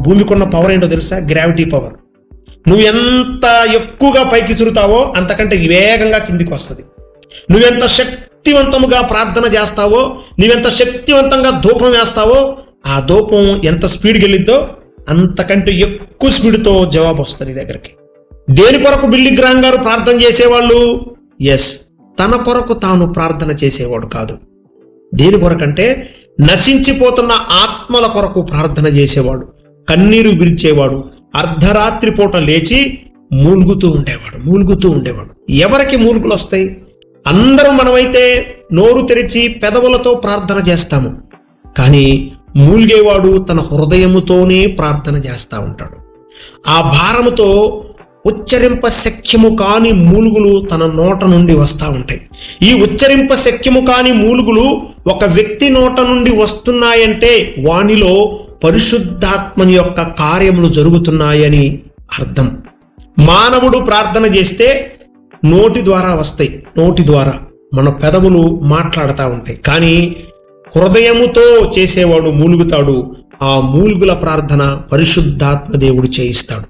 భూమికి ఉన్న పవర్ ఏంటో తెలుసా? గ్రావిటీ పవర్ నువ్వు ఎంత ఎక్కువగా పైకి సురుతావో అంతకంటే వేగంగా కిందికి వస్తుంది. నువ్వెంత శక్తివంతముగా ప్రార్థన చేస్తావో నువ్వెంత శక్తివంతంగా ధూపం వేస్తావో ఆ ధూపం ఎంత స్పీడ్కి వెళ్ళిద్దో అంతకంటే ఎక్కువ స్పీడ్తో జవాబు వస్తుంది నీ దగ్గరికి. దేని కొరకు బిల్లి గ్రామ్ గారు ప్రార్థన చేసేవాళ్ళు? ఎస్ తన కొరకు తాను ప్రార్థన చేసేవాడు కాదు. దేని కొరకంటే నశించిపోతున్న ఆత్మల కొరకు ప్రార్థన చేసేవాడు. కన్నీరు విరిచేవాడు అర్ధరాత్రి పూట లేచి మూలుగుతూ ఉండేవాడు మూలుగుతూ ఉండేవాడు. ఎవరికి మూలుగులు వస్తాయి? అందరం మనమైతే నోరు తెరిచి పెదవులతో ప్రార్థన చేస్తాము. కానీ మూలిగేవాడు తన హృదయముతోనే ప్రార్థన చేస్తూ ఉంటాడు. ఆ భారముతో ఉచ్చరింప శక్యము కాని మూలుగులు తన నోట నుండి వస్తూ ఉంటాయి. ఈ ఉచ్చరింప శక్యము కాని మూలుగులు ఒక వ్యక్తి నోట నుండి వస్తున్నాయంటే వానిలో పరిశుద్ధ ఆత్మని యొక్క కార్యములు జరుగుతున్నాయని అర్థం. మానవుడు ప్రార్థన చేస్తే నోటి ద్వారా వస్తాయి నోటి ద్వారా. మన పెదవులు మాట్లాడుతూ ఉంటాయి. కానీ హృదయముతో చేసేవాడు మూలుగుతాడు ఆ మూలుగుల ప్రార్థన పరిశుద్ధాత్మ దేవుడు చేయిస్తాడు.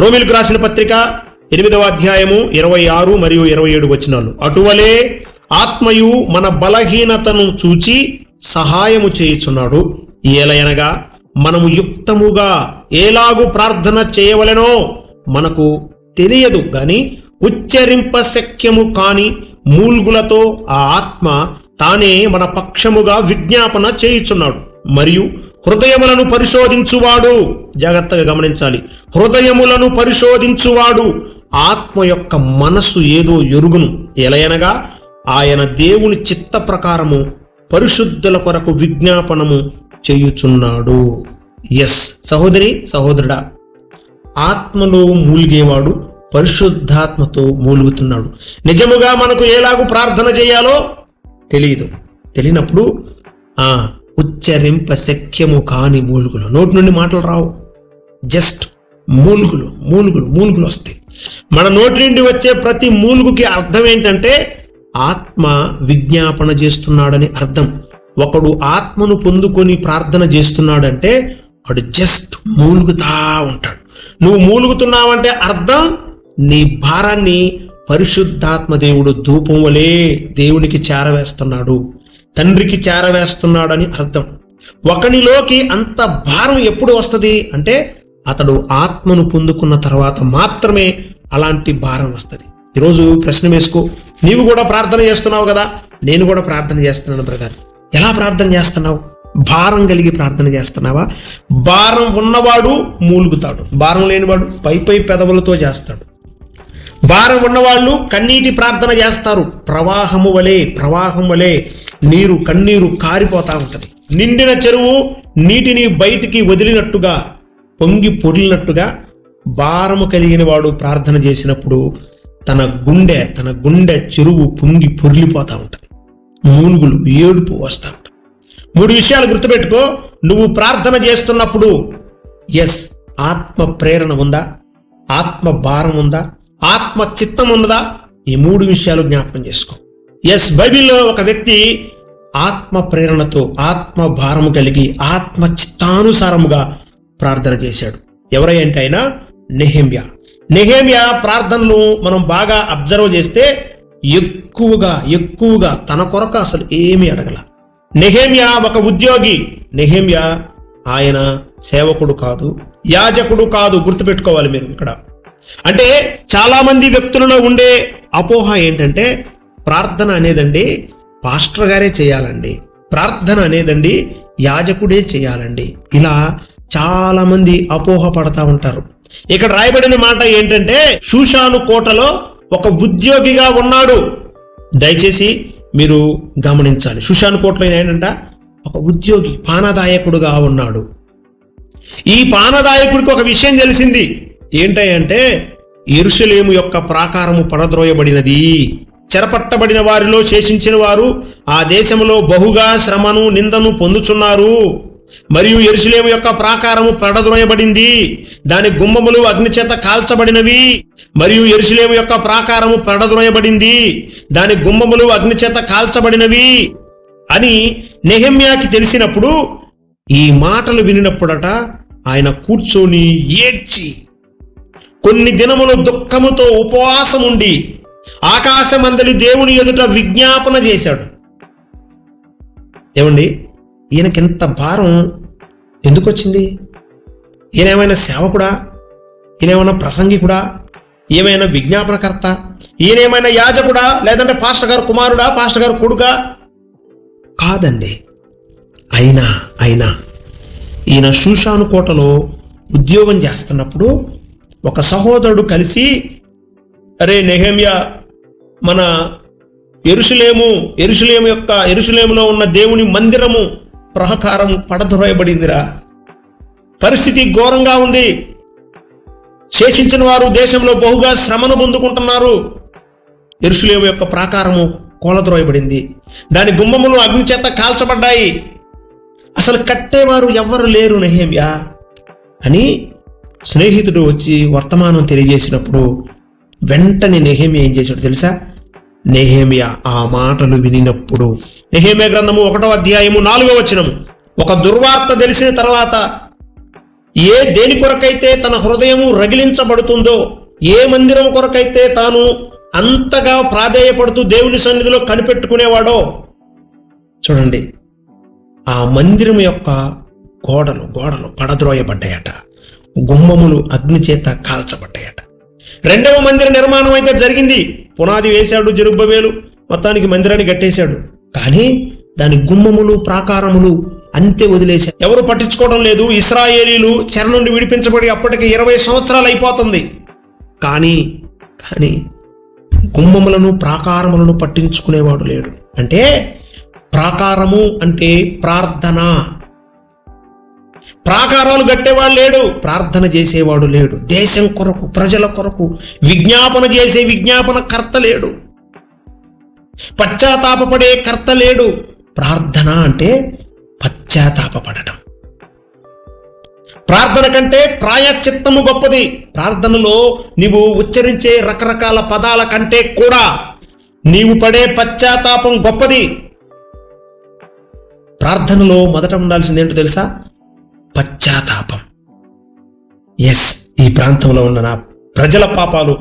రోమిలకు రాసిన పత్రిక ఎనిమిదవ అధ్యాయము ఇరవై ఆరు మరియు ఇరవై ఏడు వచనాలు. అటువలే ఆత్మయు మన బలహీనతను చూచి సహాయము చేయుచున్నాడు. ఏలయనగా మనము యుక్తముగా ఏలాగు ప్రార్థన చేయవలెనో మనకు తెలియదు గాని ఉచ్చరింప శక్యము కాని మూల్గులతో ఆ ఆత్మ తానే మన పక్షముగా విజ్ఞాపన చేయుచున్నాడు. మరియు హృదయములను పరిశోధించువాడు జాగ్రత్తగా గమనించాలి హృదయములను పరిశోధించువాడు ఆత్మ యొక్క మనస్సు ఏదో ఎరుగును. ఎలయనగా ఆయన దేవుని చిత్త ప్రకారము పరిశుద్ధుల కొరకు విజ్ఞాపనము చేయుచున్నాడు. ఎస్ సహోదరి సహోదరుడా. ఆత్మలో మూలిగేవాడు పరిశుద్ధాత్మతో మూలుగుతున్నాడు. నిజముగా మనకు ఎలాగూ ప్రార్థన చేయాలో తెలియదు తెలియనప్పుడు ఆ ఉచ్చరింప శక్యము కాని మూలుగులు. నోటి నుండి మాటలు రావు. జస్ట్ మూలుగులు మూలుగులు మూలుగులు వస్తాయి. మన నోటి నుండి వచ్చే ప్రతి మూలుగుకి అర్థం ఏంటంటే ఆత్మ విజ్ఞాపన చేస్తున్నాడని అర్థం. ఒకడు ఆత్మను పొందుకొని ప్రార్థన చేస్తున్నాడంటే వాడు జస్ట్ మూలుగుతా ఉంటాడు. నువ్వు మూలుగుతున్నావంటే అర్థం? నీ భారాన్ని పరిశుద్ధాత్మ దేవుడు ధూపం వలే దేవునికి చేరవేస్తున్నాడు. తండ్రికి చేరవేస్తున్నాడు అని అర్థం. ఒకనిలోకి అంత భారం ఎప్పుడు వస్తుంది? అంటే అతడు ఆత్మను పొందుకున్న తర్వాత మాత్రమే అలాంటి భారం వస్తుంది. ఈరోజు ప్రశ్న వేసుకో. నీవు కూడా ప్రార్థన చేస్తున్నావు కదా? నేను కూడా ప్రార్థన చేస్తున్నాను బ్రదర్. ఎలా ప్రార్థన చేస్తున్నావు? భారం కలిగి ప్రార్థన చేస్తున్నావా? భారం ఉన్నవాడు మూలుగుతాడు. భారం లేనివాడు పై పై పెదవులతో చేస్తాడు. భారం ఉన్నవాళ్ళు కన్నీటి ప్రార్థన చేస్తారు. ప్రవాహము వలె ప్రవాహం వలె నీరు కన్నీరు కారిపోతా ఉంటుంది. నిండిన చెరువు నీటిని బయటికి వదిలినట్టుగా పొంగి పొరిలినట్టుగా భారము కలిగిన వాడు ప్రార్థన చేసినప్పుడు తన గుండె తన గుండె చెరువు పొంగి పొరిలిపోతూ ఉంటుంది. మూలుగులు ఏడుపు వస్తూ ఉంటుంది. మూడు విషయాలు గుర్తుపెట్టుకో. నువ్వు ప్రార్థన చేస్తున్నప్పుడు ఎస్ ఆత్మ ప్రేరణ ఉందా? ఆత్మ భారం ఉందా? ఆత్మ చిత్తం ఉన్నదా? ఈ మూడు విషయాలు జ్ఞాపకం చేసుకో. ఎస్ బైబిల్లో ఒక వ్యక్తి ఆత్మ ప్రేరణతో ఆత్మ భారం కలిగి ఆత్మ చిత్తానుసారముగా ప్రార్థన చేశాడు. ఎవరంటే ఆయన? నెహేమియా. నెహేమియా ప్రార్థనలు మనం బాగా అబ్జర్వ్ చేస్తే ఎక్కువగా ఎక్కువగా తన కొరకు అసలు ఏమీ అడగల. నెహేమియా ఒక ఉద్యోగి. నెహేమియా ఆయన సేవకుడు కాదు యాజకుడు కాదు గుర్తుపెట్టుకోవాలి మీరు ఇక్కడ. అంటే చాలా మంది వ్యక్తులలో ఉండే అపోహ ఏంటంటే ప్రార్థన అనేదండి పాస్టర్ గారే చేయాలండి. ప్రార్థన అనేదండి యాజకుడే చేయాలండి. ఇలా చాలా మంది అపోహ పడతా ఉంటారు. ఇక్కడ రాయబడిన మాట ఏంటంటే షూషాను కోటలో ఒక ఉద్యోగిగా ఉన్నాడు. దయచేసి మీరు గమనించాలి. సుశాంత్ కోట్లో ఏంటంట? ఒక ఉద్యోగి పానదాయకుడుగా ఉన్నాడు. ఈ పానదాయకుడికి ఒక విషయం తెలిసింది. ఏంటంటే ఎరుసలేము యొక్క ప్రాకారము పడద్రోయబడినది. చెరపట్టబడిన వారిలో శేషించిన వారు ఆ దేశంలో బహుగా శ్రమను నిందను పొందుచున్నారు. మరియు ఎరుసలేము యొక్క ప్రాకారము పడద్రోయబడింది. దాని గుమ్మములు అగ్నిచేత కాల్చబడినవి. మరియు ఎరుసలేము యొక్క ప్రాకారము పడద్రోయబడింది. దాని గుమ్మములు అగ్నిచేత కాల్చబడినవి. అని నెహమ్యాకి తెలిసినప్పుడు ఈ మాటలు వినినప్పుడట ఆయన కూర్చొని ఏడ్చి కొన్ని దినములు దుఃఖముతో ఉపవాసం ఉండి ఆకాశమందలి దేవుని ఎదుట విజ్ఞాపన చేశాడు. ఏమండి? ఈయనకింత భారం ఎందుకు వచ్చింది ఈయనేమైనా సేవకుడా? ఈయనేమైనా ప్రసంగికుడా? ఏమైనా విజ్ఞాపనకర్త? ఈయనేమైనా యాజకుడా? లేదంటే పాస్టర్ గారు కుమారుడా? పాస్టర్ గారు కొడుకా? కాదండి. అయినా అయినా ఈయన షూషాను కోటలో ఉద్యోగం చేస్తున్నప్పుడు ఒక సహోదరుడు కలిసి అరే నెహేమియా మన ఎరుషులేము ఎరుషులేము యొక్క ఎరుషులేములో ఉన్న దేవుని మందిరము ప్రహకారం పడద్రోయబడిందిరా. పరిస్థితి ఘోరంగా ఉంది. శేషించిన వారు దేశంలో బహుగా శ్రమను పొందుకుంటున్నారు. ఎరుసులేము యొక్క ప్రాకారము కోలద్రోయబడింది. దాని గుమ్మములు అగ్ని చేత కాల్చబడ్డాయి. అసలు కట్టేవారు ఎవ్వరు లేరు నెహేమ్యా. అని స్నేహితుడు వచ్చి వర్తమానం తెలియజేసినప్పుడు వెంటనే నెహేమియా ఏం చేశాడు తెలుసా? నెహేమియా ఆ మాటలు వినినప్పుడు. నెహేమియా గ్రంథము ఒకటో అధ్యాయము నాలుగో వచనము. ఒక దుర్వార్త తెలిసిన తర్వాత ఏ దేని కొరకైతే తన హృదయము రగిలించబడుతుందో ఏ మందిరం కొరకైతే తాను అంతగా ప్రాధేయపడుతూ దేవుని సన్నిధిలో కనిపెట్టుకునేవాడో చూడండి ఆ మందిరం యొక్క గోడలు గోడలు పడద్రోయబడ్డాయట గుమ్మములు అగ్నిచేత కాల్చబడ్డాయట. రెండవ మందిర నిర్మాణం అయితే జరిగింది. పునాది వేశాడు జరుబ్బవేలు మొత్తానికి మందిరాన్ని కట్టేశాడు. కానీ దాని గుమ్మములు ప్రాకారములు అంతే వదిలేశారు. ఎవరు పట్టించుకోవడం లేదు. ఇస్రాయేలీలు చెర నుండి విడిపించబడి అప్పటికి ఇరవై సంవత్సరాలు అయిపోతుంది. కానీ కానీ గుమ్మములను ప్రాకారములను పట్టించుకునేవాడు లేడు. అంటే ప్రాకారము అంటే ప్రార్థన. ప్రాకారాలు కట్టేవాడు లేడు ప్రార్థన చేసేవాడు లేడు దేశం కొరకు ప్రజల కొరకు విజ్ఞాపన చేసే విజ్ఞాపన కర్త లేడు. పశ్చాత్తాపపడే కర్త లేడు. ప్రార్థన అంటే పశ్చాత్తాపపడటం. ప్రార్థన కంటే ప్రాయచిత్తము గొప్పది. ప్రార్థనలో నీవు ఉచ్చరించే రకరకాల పదాల కంటే కూడా నీవు పడే పశ్చాత్తాపం గొప్పది. ప్రార్థనలో మొదట ఉండాల్సింది ఏంటో తెలుసా? పశ్చాత్తాపం. ఎస్ ఈ ప్రాంతంలో ఉన్న నా ప్రజల పాపాలు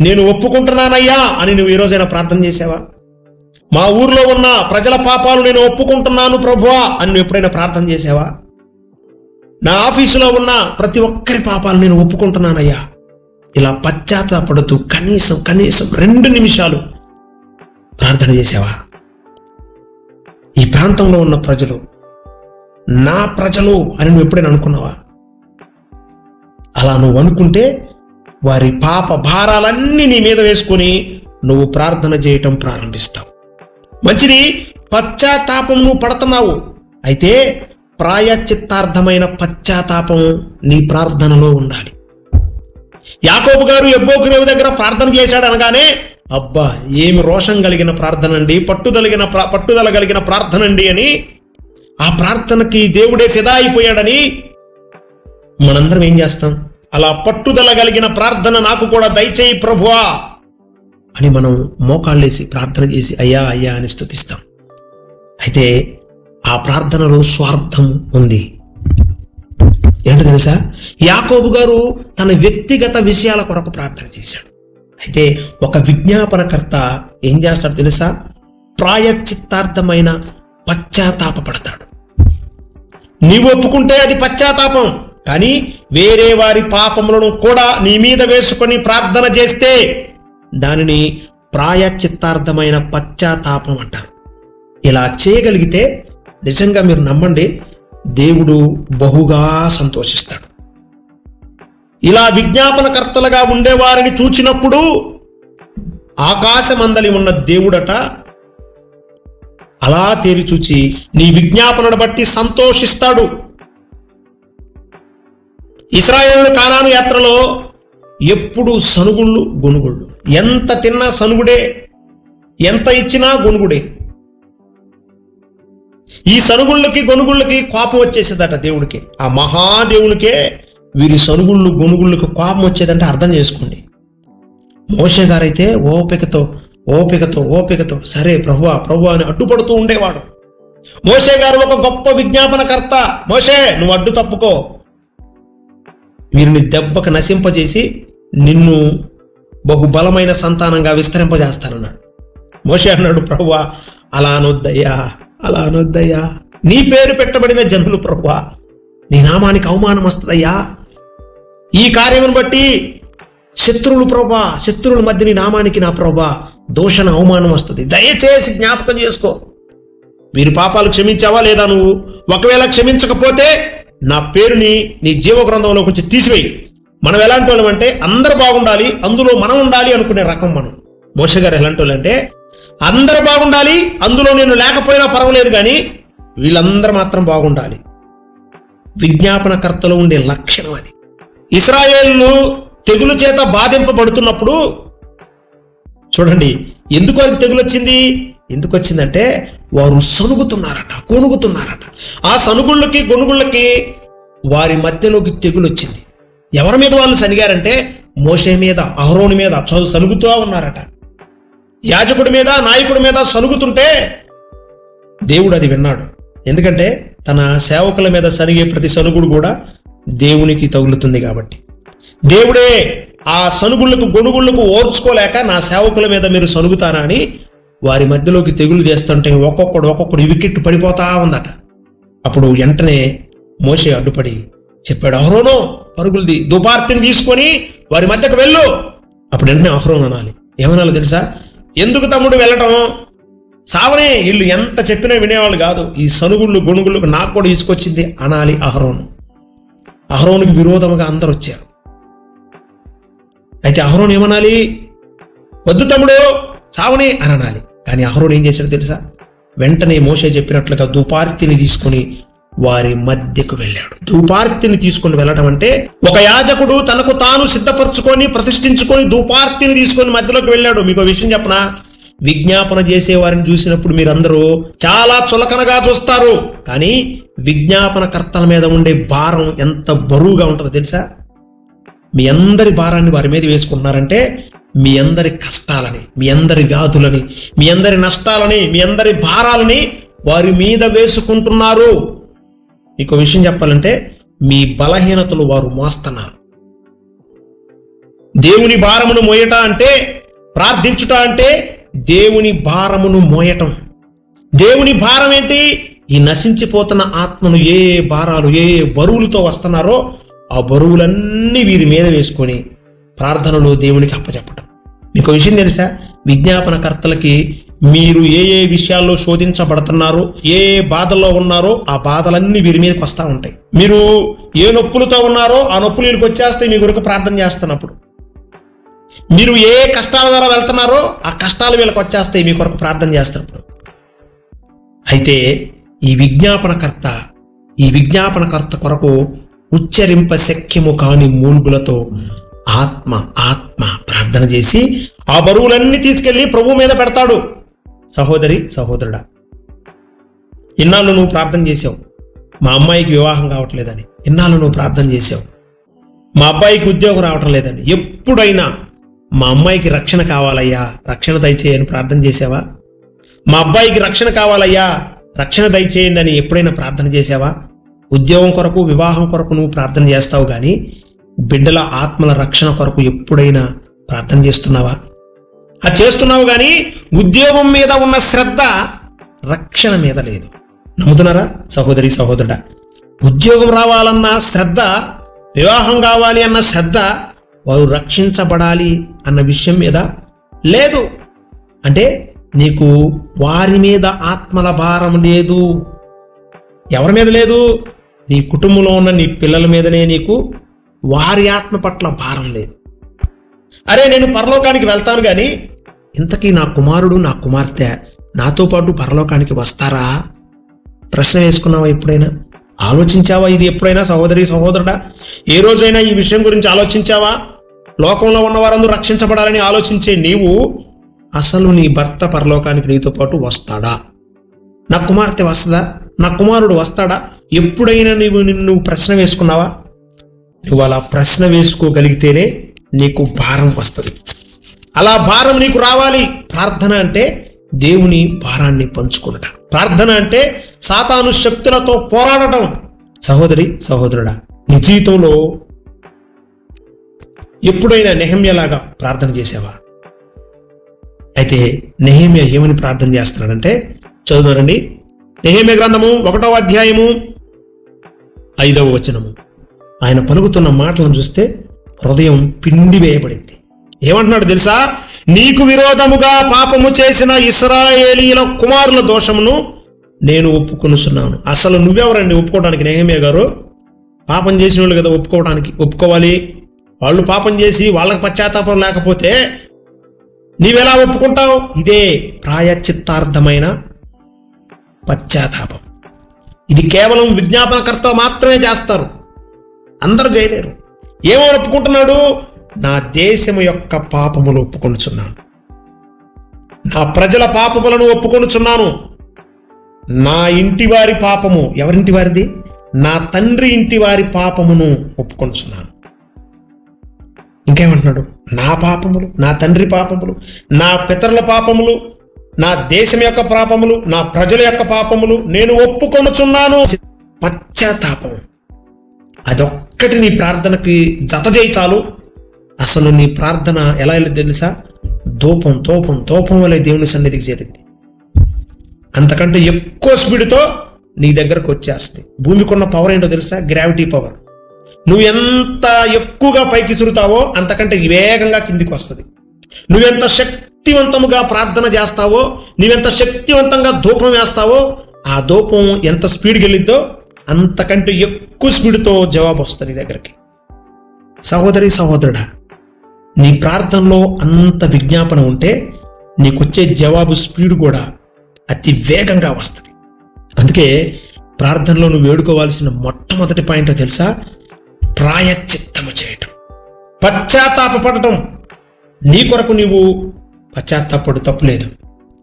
నేను ఒప్పుకుంటున్నానయ్యా అని నువ్వు ఈరోజైనా ప్రార్థన చేసావా? మా ఊర్లో ఉన్న ప్రజల పాపాలు నేను ఒప్పుకుంటున్నాను ప్రభువా అని నువ్వు ఎప్పుడైనా ప్రార్థన చేసావా? నా ఆఫీసులో ఉన్న ప్రతి ఒక్కరి పాపాలు నేను ఒప్పుకుంటున్నానయ్యా. ఇలా పశ్చాత్తాపడుతూ కనీసం కనీసం రెండు నిమిషాలు ప్రార్థన చేసావా? ఈ ప్రాంతంలో ఉన్న ప్రజలు నా ప్రజలు అని నువ్వు ఎప్పుడైనా అనుకున్నావా? అలా నువ్వు అనుకుంటే వారి పాప భారాలన్నీ నీ మీద వేసుకొని నువ్వు ప్రార్థన చేయటం ప్రారంభిస్తావు. మంచిది పశ్చాత్తాపం నువ్వు పడుతున్నావు. అయితే ప్రాయచిత్తార్థమైన పశ్చాత్తాపం నీ ప్రార్థనలో ఉండాలి. యాకోబు గారు ఎబ్బోకురేవు దగ్గర ప్రార్థన చేశాడు అనగానే అబ్బా ఏమి రోషం కలిగిన ప్రార్థన అండి పట్టుదలిగిన పట్టుదల కలిగిన ప్రార్థన అండి అని ఆ ప్రార్థనకి దేవుడే ఫిదా అయిపోయాడని మనందరం ఏం చేస్తాం? అలా పట్టుదల కలిగిన ప్రార్థన నాకు కూడా దయచేయి ప్రభువా అని మనం మోకాళ్ళేసి ప్రార్థన చేసి అయ్యా అయ్యా అని స్థుతిస్తాం అయితే ఆ ప్రార్థనలో స్వార్థం ఉంది. ఏంటో తెలుసా? యాకోబు గారు తన వ్యక్తిగత విషయాల కొరకు ప్రార్థన చేశాడు. అయితే ఒక విజ్ఞాపనకర్త ఏం చేస్తాడు తెలుసా? ప్రాయచిత్తార్థమైన పశ్చాత్తాపడతాడు నీవు ఒప్పుకుంటే అది పశ్చాత్తాపం. కానీ వేరే వారి పాపములను కూడా నీ మీద వేసుకొని ప్రార్థన చేస్తే దానిని ప్రాయచిత్తార్థమైన పశ్చాత్తాపం అంటారు. ఇలా చేయగలిగితే నిజంగా మీరు నమ్మండి దేవుడు బహుగా సంతోషిస్తాడు. ఇలా విజ్ఞాపనకర్తలుగా ఉండేవారిని చూచినప్పుడు ఆకాశమందలి ఉన్న దేవుడట అలా తేరిచూచి నీ విజ్ఞాపనను బట్టి సంతోషిస్తాడు. ఇస్రాయేల్ కానాను యాత్రలో ఎప్పుడు సనుగుళ్ళు గొనుగుళ్ళు. ఎంత తిన్నా సనుగుడే ఎంత ఇచ్చినా గొనుగుడే. ఈ సనుగుళ్ళకి గొనుగుళ్ళకి కోపం వచ్చేసేదట దేవుడికి. ఆ మహాదేవునికే వీరి సనుగుళ్ళు గొనుగుళ్ళకి కోపం వచ్చేదంటే అర్థం చేసుకోండి. మోషే గారైతే ఓపికతో ఓపికతో ఓపికతో సరే ప్రభువా ప్రభు అని అడ్డుపడుతూ ఉండేవాడు. మోషే గారు ఒక గొప్ప విజ్ఞాపనకర్త. మోషే నువ్వు అడ్డు తప్పుకో. వీరిని దెబ్బకు నశింపజేసి నిన్ను బహుబలమైన సంతానంగా విస్తరింపజేస్తానన్నాడు. మోషే అన్నాడు ప్రభువా అలా అనొద్దయ్యా అలా అనొద్దయ్యా నీ పేరు పెట్టబడిన జనులు ప్రభువా నీ నామానికి అవమానం వస్తుందయ్యా. ఈ కార్యమును బట్టి శత్రువులు ప్రభా శత్రువుల మధ్య నీ నామానికి నా ప్రభా దూషణ అవమానం వస్తుంది. దయచేసి జ్ఞాపకం చేసుకో. వీరి పాపాలు క్షమించావా లేదా నువ్వు? ఒకవేళ క్షమించకపోతే నా పేరుని నీ జీవ గ్రంథంలో కొంచెం తీసివేయి. మనం ఎలాంటి వాళ్ళం అంటే అందరు బాగుండాలి అందులో మనం ఉండాలి అనుకునే రకం మనం. మోష గారు ఎలాంటి వాళ్ళు అంటే అందరు బాగుండాలి అందులో నేను లేకపోయినా పర్వాలేదు కానీ వీళ్ళందరూ మాత్రం బాగుండాలి. విజ్ఞాపనకర్తలో ఉండే లక్షణం అది. ఇస్రాయేళ్ళు తెగులు చేత బాధింపబడుతున్నప్పుడు చూడండి ఎందుకు వారికి తెగులు వచ్చింది ఎందుకు వచ్చిందంటే వారు సనుగుతున్నారట కొనుగుతున్నారట. ఆ సనుగుళ్ళకి గొనుగుళ్ళకి వారి మధ్యలోకి తెగులు వచ్చింది ఎవరి మీద వాళ్ళు సనిగారంటే మోషే మీద అహరోని మీద చదువు సనుగుతూ ఉన్నారట. యాజకుడి మీద నాయకుడి మీద సనుగుతుంటే దేవుడు అది విన్నాడు. ఎందుకంటే తన సేవకుల మీద సరిగే ప్రతి సనుగుడు కూడా దేవునికి తగులుతుంది కాబట్టి. దేవుడే ఆ సనుగుళ్ళకు గొనుగుళ్ళకు ఓర్చుకోలేక నా సేవకుల మీద మీరు సనుగుతారా అని వారి మధ్యలోకి తెగులు చేస్తుంటే ఒక్కొక్కడు ఒక్కొక్కడు వికెట్ పడిపోతా ఉందట. అప్పుడు వెంటనే మోసే అడ్డుపడి చెప్పాడు అహరోను పరుగులది దుపార్తిని తీసుకొని వారి మధ్యకు వెళ్ళు. అప్పుడు వెంటనే అహ్రోన్ అనాలి ఏమనాలో తెలుసా? ఎందుకు తమ్ముడు వెళ్ళటం? సావనే వీళ్ళు ఎంత చెప్పినా వినేవాళ్ళు కాదు. ఈ సనుగుళ్ళు గొనుగుళ్ళు నాకు కూడా తీసుకొచ్చింది అనాలి అహరోను. అహరోనుకి విరోధముగా అందరు వచ్చారు అయితే అహరోన్ ఏమనాలి? వద్దు తమ్ముడు చావని అని అనాలి కానీ అహరోన్ ఏం చేశాడు తెలుసా? వెంటనే మోసే చెప్పినట్లుగా దుపార్తిని తీసుకుని వారి మధ్యకు వెళ్ళాడు. ధూపార్తిని తీసుకుని వెళ్ళడం అంటే ఒక యాజకుడు తనకు తాను సిద్ధపరచుకొని ప్రతిష్ఠించుకొని ధూపార్తిని తీసుకొని మధ్యలోకి వెళ్ళాడు. మీకు విషయం చెప్పనా? విజ్ఞాపన చేసే వారిని చూసినప్పుడు మీరందరూ చాలా చులకనగా చూస్తారు. కానీ విజ్ఞాపన కర్తల మీద ఉండే భారం ఎంత బరువుగా ఉంటుందో తెలుసా? మీ అందరి భారాన్ని వారి మీద వేసుకున్నారంటే మీ అందరి కష్టాలని మీ అందరి వ్యాధులని మీ అందరి నష్టాలని మీ అందరి భారాలని వారి మీద వేసుకుంటున్నారు. మీకు విషయం చెప్పాలంటే మీ బలహీనతలు వారు మోస్తున్నారు. దేవుని భారమును మోయట అంటే ప్రార్థించుట అంటే దేవుని భారమును మోయటం. దేవుని భారం ఏంటి ఈ నశించిపోతున్న ఆత్మను ఏ భారాలు ఏ బరువులతో వస్తున్నారో ఆ బరువులన్నీ వీరి మీద వేసుకొని ప్రార్థనలో దేవునికి అప్పచెప్పటం. మీకు విషయం తెలుసా? విజ్ఞాపనకర్తలకి మీరు ఏ ఏ విషయాల్లో శోధించబడుతున్నారో ఏ ఏ బాధల్లో ఉన్నారో ఆ బాధలన్నీ వీరి మీదకి వస్తూ ఉంటాయి. మీరు ఏ నొప్పులతో ఉన్నారో ఆ నొప్పులు వీరికి వచ్చేస్తే మీ కొరకు ప్రార్థన చేస్తున్నప్పుడు. మీరు ఏ కష్టాల ద్వారా వెళ్తున్నారో ఆ కష్టాలు వీళ్ళకి వచ్చేస్తాయి మీ కొరకు ప్రార్థన చేస్తున్నప్పుడు. అయితే ఈ విజ్ఞాపనకర్త ఈ విజ్ఞాపనకర్త కొరకు ఉచ్చరింప శక్యము కాని మూల్గులతో ఆత్మ ఆత్మ ప్రార్థన చేసి ఆ బరువులన్నీ తీసుకెళ్ళి ప్రభు మీద పెడతాడు. సహోదరి సహోదరుడా ఇన్నాళ్ళు నువ్వు ప్రార్థన చేసావు మా అమ్మాయికి వివాహం కావట్లేదని ఇన్నాళ్ళు నువ్వు ప్రార్థన చేసావు మా అబ్బాయికి ఉద్యోగం రావటం లేదని ఎప్పుడైనా మా అమ్మాయికి రక్షణ కావాలయ్యా రక్షణ దయచేయని ప్రార్థన చేసావా మా అబ్బాయికి రక్షణ కావాలయ్యా రక్షణ దయచేయండి అని ఎప్పుడైనా ప్రార్థన చేసావా ఉద్యోగం కొరకు వివాహం కొరకు నువ్వు ప్రార్థన చేస్తావు కానీ బిడ్డల ఆత్మల రక్షణ కొరకు ఎప్పుడైనా ప్రార్థన చేస్తున్నావా? అది చేస్తున్నావు కానీ ఉద్యోగం మీద ఉన్న శ్రద్ధ రక్షణ మీద లేదు. నమ్ముతున్నారా? సహోదరి సహోదరుడా ఉద్యోగం రావాలన్న శ్రద్ధ వివాహం కావాలి అన్న శ్రద్ధ వారు రక్షించబడాలి అన్న విషయం మీద లేదు. అంటే నీకు వారి మీద ఆత్మల భారం లేదు. ఎవరి మీద లేదు? నీ కుటుంబంలో ఉన్న నీ పిల్లల మీదనే నీకు వారి ఆత్మ పట్ల భారం లేదు. అరే నేను పరలోకానికి వెళ్తాను కానీ ఇంతకీ నా కుమారుడు నా కుమార్తె నాతో పాటు పరలోకానికి వస్తారా? ప్రశ్న వేసుకున్నావా ఎప్పుడైనా? ఆలోచించావా? ఇది ఎప్పుడైనా సహోదరి సహోదరుడా? ఏ రోజైనా ఈ విషయం గురించి ఆలోచించావా? లోకంలో ఉన్న వారందరూ రక్షించబడాలని ఆలోచించే నీవు అసలు నీ భర్త పరలోకానికి నీతో పాటు వస్తాడా? నా కుమార్తె వస్తుందా? నా కుమారుడు వస్తాడా? ఎప్పుడైనా నీవు నిన్ను ప్రశ్న వేసుకున్నావా? నువ్వు అలా ప్రశ్న వేసుకోగలిగితేనే నీకు భారం వస్తుంది. అలా భారం నీకు రావాలి. ప్రార్థన అంటే దేవుని భారాన్ని పంచుకునట. ప్రార్థన అంటే సాతాను శక్తులతో పోరాడటం. సహోదరి సహోదరుడా నీ జీవితంలో ఎప్పుడైనా నెహమ్యలాగా ప్రార్థన చేసావా? అయితే నెహమ్య ఏమని ప్రార్థన చేస్తున్నాడంటే చదువుతారండి నెహమ్య గ్రంథము ఒకటో అధ్యాయము ఐదవ వచనము. ఆయన పలుకుతున్న మాటలను చూస్తే హృదయం పిండి వేయబడింది. ఏమంటున్నాడు తెలుసా? నీకు విరోధముగా పాపము చేసిన ఇస్రాయేలీల కుమారుల దోషమును నేను ఒప్పుకొనుచున్నాను. అసలు నువ్వెవరండి ఒప్పుకోవడానికి? నేహమే గారు పాపం చేసిన వాళ్ళు కదా ఒప్పుకోవడానికి? ఒప్పుకోవాలి. వాళ్ళు పాపం చేసి వాళ్ళకి పశ్చాత్తాపం లేకపోతే నీవెలా ఒప్పుకుంటావు? ఇదే ప్రాయచిత్తార్థమైన పశ్చాత్తాపం. ఇది కేవలం విజ్ఞాపనకర్త మాత్రమే చేస్తారు. అందరు చేయలేరు ఏమో ఒప్పుకుంటున్నాడు? నా దేశము యొక్క పాపములు ఒప్పుకొనుచున్నాను. నా ప్రజల పాపములను ఒప్పుకొనుచున్నాను. నా ఇంటి వారి పాపము ఎవరింటి వారిది? నా తండ్రి ఇంటి వారి పాపమును ఒప్పుకొనుచున్నాను. ఇంకేమంటున్నాడు? నా పాపములు నా తండ్రి పాపములు నా పితరుల పాపములు నా దేశం యొక్క పాపములు నా ప్రజల యొక్క పాపములు నేను ఒప్పుకొనుచున్నాను. పశ్చాత్తాపం. అదొక్కటి నీ ప్రార్థనకి జత చేయి చాలు. అసలు నీ ప్రార్థన ఎలా వెళ్ళి తెలుసా? దూపం తోపం తోపం వలె దేవుని సన్నిధికి చేరింది. అంతకంటే ఎక్కువ స్పీడ్తో నీ దగ్గరకు వచ్చేస్తాయి. భూమికున్న పవర్ ఏంటో తెలుసా? గ్రావిటీ పవర్ నువ్వు ఎంత ఎక్కువగా పైకి సురుతావో అంతకంటే వేగంగా కిందికి వస్తుంది. నువ్వెంత శక్తి శక్తివంతముగా ప్రార్థన చేస్తావో నీవెంత శక్తివంతంగా ధూపం వేస్తావో ఆ ధూపం ఎంత స్పీడ్కి వెళ్ళిద్దో అంతకంటే ఎక్కువ స్పీడ్తో జవాబు వస్తుంది నీ దగ్గరికి. సహోదరి సహోదరుడా నీ ప్రార్థనలో అంత విజ్ఞాపన ఉంటే నీకొచ్చే జవాబు స్పీడ్ కూడా అతి వేగంగా వస్తుంది. అందుకే ప్రార్థనలో నువ్వు వేడుకోవాల్సిన మొట్టమొదటి పాయింట్ తెలుసా? ప్రాయచిత్తము చేయటం. పశ్చాత్తాపడటం నీ కొరకు నీవు పశ్చాత్తాపడు తప్పులేదు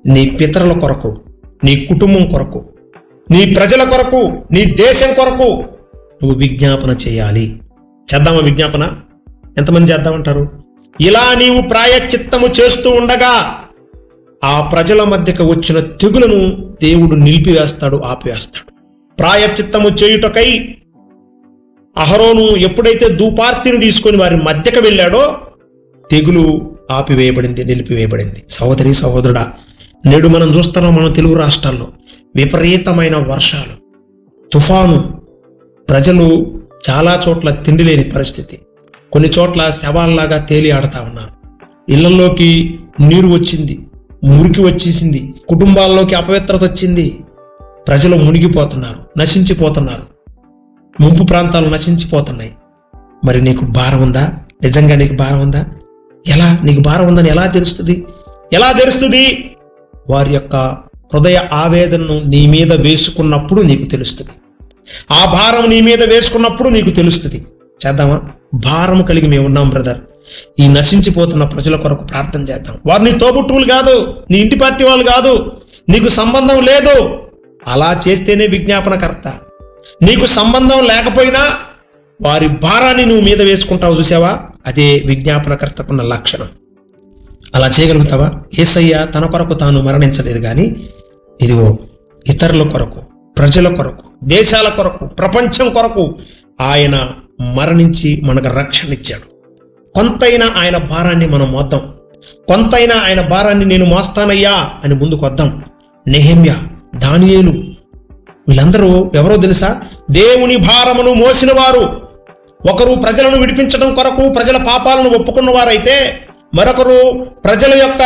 నీ పితరుల కొరకు నీ కుటుంబం కొరకు నీ ప్రజల కొరకు నీ దేశం కొరకు నువ్వు విజ్ఞాపన చేయాలి. చేద్దామా విజ్ఞాపన? ఎంతమంది చేద్దామంటారు? ఇలా నీవు ప్రాయచిత్తము చేస్తూ ఉండగా ఆ ప్రజల మధ్యకు వచ్చిన తెగులను దేవుడు నిలిపివేస్తాడు ఆపివేస్తాడు. ప్రాయచిత్తము చేయుటకై అహరోను ఎప్పుడైతే దూపార్తిని తీసుకొని వారి మధ్యకు వెళ్ళాడో తెగులు ఆపివేయబడింది నిలిపివేయబడింది. సహోదరి సహోదరుడా నేడు మనం చూస్తున్నాం మన తెలుగు రాష్ట్రాల్లో విపరీతమైన వర్షాలు తుఫాను ప్రజలు చాలా చోట్ల తిండి లేని పరిస్థితి. కొన్ని చోట్ల శవాల్లాగా తేలి ఆడుతూ ఉన్నారు. ఇళ్ళలోకి నీరు వచ్చింది మురికి వచ్చేసింది కుటుంబాల్లోకి అపవిత్రత వచ్చింది. ప్రజలు మునిగిపోతున్నారు నశించిపోతున్నారు. ముంపు ప్రాంతాలు నశించిపోతున్నాయి. మరి నీకు భారం ఉందా? నిజంగా నీకు భారం ఉందా? ఎలా? నీకు భారం ఉందని ఎలా తెలుస్తుంది? ఎలా తెలుస్తుంది? వారి యొక్క హృదయ ఆవేదనను నీ మీద వేసుకున్నప్పుడు నీకు తెలుస్తుంది. ఆ భారం నీ మీద వేసుకున్నప్పుడు నీకు తెలుస్తుంది. చేద్దామా? భారం కలిగి మేము ఉన్నాం బ్రదర్. ఈ నశించిపోతున్న ప్రజల కొరకు ప్రార్థన చేద్దాం. వారు నీ తోబుట్టువులు కాదు నీ ఇంటి పార్టీ వాళ్ళు కాదు నీకు సంబంధం లేదు. అలా చేస్తేనే విజ్ఞాపనకర్త. నీకు సంబంధం లేకపోయినా వారి భారాన్ని నువ్వు మీద వేసుకుంటావు చూసావా? అదే విజ్ఞాపనకర్తకున్న లక్షణం. అలా చేయగలుగుతావా? ఏసయ్య తన కొరకు తాను మరణించలేదు కానీ ఇదిగో ఇతరుల కొరకు ప్రజల కొరకు దేశాల కొరకు ప్రపంచం కొరకు ఆయన మరణించి మనకు రక్షణ ఇచ్చాడు. కొంతైనా ఆయన భారాన్ని మనం మోద్దాం. కొంతైనా ఆయన భారాన్ని నేను మోస్తానయ్యా అని ముందుకు వద్దాం. నెహమ్య దానియేలు వీళ్ళందరూ ఎవరో తెలుసా? దేవుని భారమును మోసిన వారు ఒకరు ప్రజలను విడిపించడం కొరకు ప్రజల పాపాలను ఒప్పుకున్న వారైతే మరొకరు ప్రజల యొక్క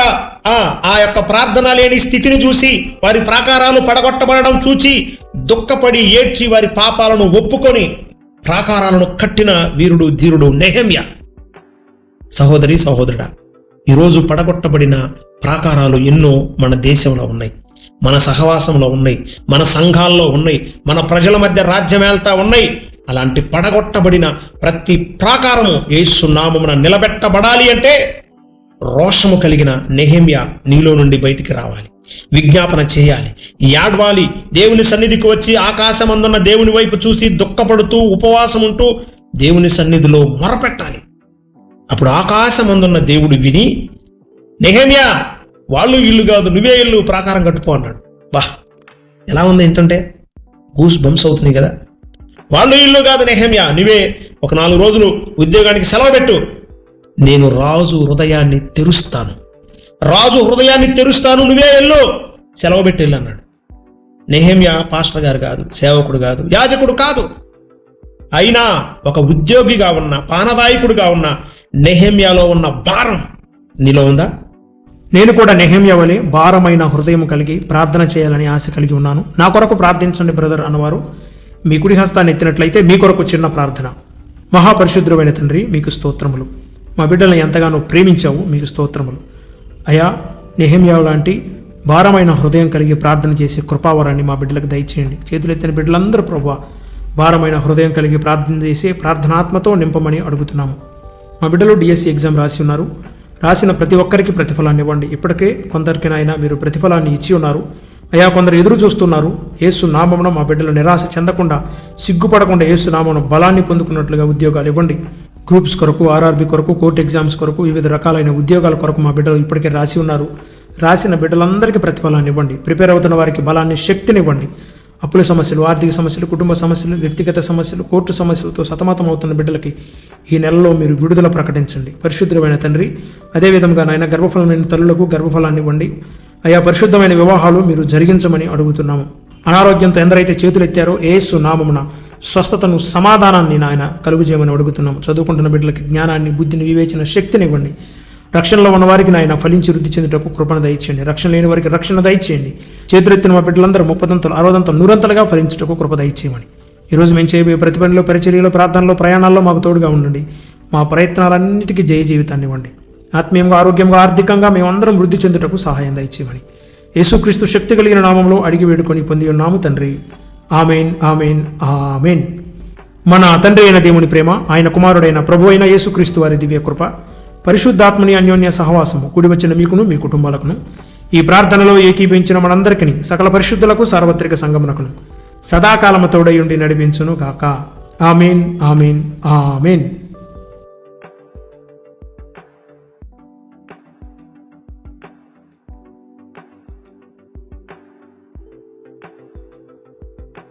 ఆ ఆ యొక్క ప్రార్థన లేని స్థితిని చూసి వారి ప్రాకారాలు పడగొట్టబడడం చూచి దుఃఖపడి ఏడ్చి వారి పాపాలను ఒప్పుకొని ప్రాకారాలను కట్టిన వీరుడు ధీరుడు నెహమ్య. సహోదరి సహోదరుడా ఈరోజు పడగొట్టబడిన ప్రాకారాలు ఎన్నో మన దేశంలో ఉన్నాయి. మన సహవాసంలో ఉన్నాయి. మన సంఘాల్లో ఉన్నాయి. మన ప్రజల మధ్య రాజ్యమేళ్తా ఉన్నాయి. అలాంటి పడగొట్టబడిన ప్రతి ప్రాకారము ఏసునామమున నిలబెట్టబడాలి అంటే రోషము కలిగిన నెహమ్య నీలో నుండి బయటికి రావాలి. విజ్ఞాపన చేయాలి. యాడ్వాలి. దేవుని సన్నిధికి వచ్చి ఆకాశమందున్న దేవుని వైపు చూసి దుఃఖపడుతూ ఉపవాసం ఉంటూ దేవుని సన్నిధిలో మొరపెట్టాలి. అప్పుడు ఆకాశమందున్న దేవుడు విని నెహమ్యా వాళ్ళు ఇల్లు కాదు నువ్వే ఇల్లు ప్రాకారం కట్టుకో అన్నాడు. బా ఎలా ఉంది ఏంటంటే గూస్ బంప్స్ అవుతున్నాయి కదా వాళ్ళు ఇల్లు కాదు నెహమ్యా. నువ్వే ఒక నాలుగు రోజులు ఉద్యోగానికి సెలవు పెట్టు. నేను రాజు హృదయాన్ని తెరుస్తాను. రాజు హృదయాన్ని తెరుస్తాను. నువ్వే వెళ్ళు. సెలవు పెట్టి అన్నాడు. నెహమ్యా పాస్టర్ గారు కాదు సేవకుడు కాదు యాజకుడు కాదు. అయినా ఒక ఉద్యోగిగా ఉన్న పానదాయకుడిగా ఉన్న నెహమ్యాలో ఉన్న భారం నీలో ఉందా? నేను కూడా నెహమ్య వలె భారమైన హృదయం కలిగి ప్రార్థన చేయాలని ఆశ కలిగి ఉన్నాను. నా కొరకు ప్రార్థించండి బ్రదర్ అన్నవారు. మీ కుడి హస్తాన్ని ఎత్తినట్లయితే మీ కొరకు చిన్న ప్రార్థన. మహాపరిశుద్ధమైన తండ్రి మీకు స్తోత్రములు. మా బిడ్డలను ఎంతగానో ప్రేమించావు మీకు స్తోత్రములు. అయా నెహమ్య లాంటి భారమైన హృదయం కలిగి ప్రార్థన చేసే కృపావరాన్ని మా బిడ్డలకు దయచేయండి. చేతులెత్తిన బిడ్డలందరూ ప్రభు భారమైన హృదయం కలిగి ప్రార్థన చేసే ప్రార్థనాత్మతో నింపమని అడుగుతున్నాము. మా బిడ్డలు డిఎస్సి ఎగ్జామ్ రాసి ఉన్నారు. రాసిన ప్రతి ఒక్కరికి ప్రతిఫలాన్ని ఇవ్వండి. ఇప్పటికే కొందరికినైనా మీరు ప్రతిఫలాన్ని ఇచ్చి ఉన్నారు. అయ్యా కొందరు ఎదురు చూస్తున్నారు. ఏసు నామమున మా బిడ్డలు నిరాశ చెందకుండా సిగ్గుపడకుండా ఏసు నామమున బలాన్ని పొందుకున్నట్లుగా ఉద్యోగాలు ఇవ్వండి. గ్రూప్స్ కొరకు ఆర్ఆర్బి కొరకు కోర్టు ఎగ్జామ్స్ కొరకు వివిధ రకాలైన ఉద్యోగాల కొరకు మా బిడ్డలు ఇప్పటికే రాసి ఉన్నారు. రాసిన బిడ్డలందరికీ ప్రతిఫలాన్ని ఇవ్వండి. ప్రిపేర్ అవుతున్న వారికి బలాన్ని శక్తిని ఇవ్వండి. అప్పుల సమస్యలు ఆర్థిక సమస్యలు కుటుంబ సమస్యలు వ్యక్తిగత సమస్యలు కోర్టు సమస్యలతో సతమతం అవుతున్న బిడ్డలకి ఈ నెలలో మీరు విడుదల ప్రకటించండి. పరిశుద్ధమైన తండ్రి అదేవిధంగా నాయన గర్భఫలమైన తల్లులకు గర్భఫలాన్ని ఇవ్వండి. అయా పరిశుద్ధమైన వివాహాలు మీరు జరిగించమని అడుగుతున్నాము. అనారోగ్యంతో ఎందరైతే చేతులెత్తారో ఏసు నామమున స్వస్థతను సమాధానాన్ని నాయన కలుగు చేయమని అడుగుతున్నాము. చదువుకుంటున్న బిడ్డలకి జ్ఞానాన్ని బుద్ధిని వివేచన శక్తిని ఇవ్వండి. రక్షణలో ఉన్న వారికి నాయన ఫలించి వృద్ధి చెందుటకు కృపణ దయచేయండి. రక్షణ లేని వారికి రక్షణ దయచేయండి. చేతులెత్తిన మా బిడ్డలందరూ ముప్పదంతలు అరవదంతలు నూరంతలుగా ఫలించుటకు కృప దయచేయమని. ఈరోజు మేము చేయబోయే ప్రతి పనిలో పరిచర్యలో ప్రార్థనలో ప్రయాణాల్లో మాకు తోడుగా ఉండండి. మా ప్రయత్నాలన్నిటికీ జయ జీవితాన్ని ఇవ్వండి. ఆత్మీయంగా ఆరోగ్యంగా ఆర్థికంగా మేమందరం వృద్ధి చెందుటకు సహాయం దయచేయమని. యేసుక్రీస్తు శక్తి కలిగిన నామంలో అడిగి వేడుకొని పొంది ఉన్నాము తండ్రి. Amen amen amen. మన తండ్రి అయిన దేవుని ప్రేమ ఆయన కుమారుడైన ప్రభు అయిన యేసుక్రీస్తు వారి దివ్య కృప పరిశుద్ధాత్మని అన్యోన్య సహవాసము కుడి వచ్చిన మీకును మీ కుటుంబాలకును ఈ ప్రార్థనలో ఏకీభించిన మనందరికీ సకల పరిశుద్ధులకు సార్వత్రిక సంగమునకును సదాకాలము తోడయుండి నడిపించును గాక ఆమెన్ ఆమెన్ ఆమెన్.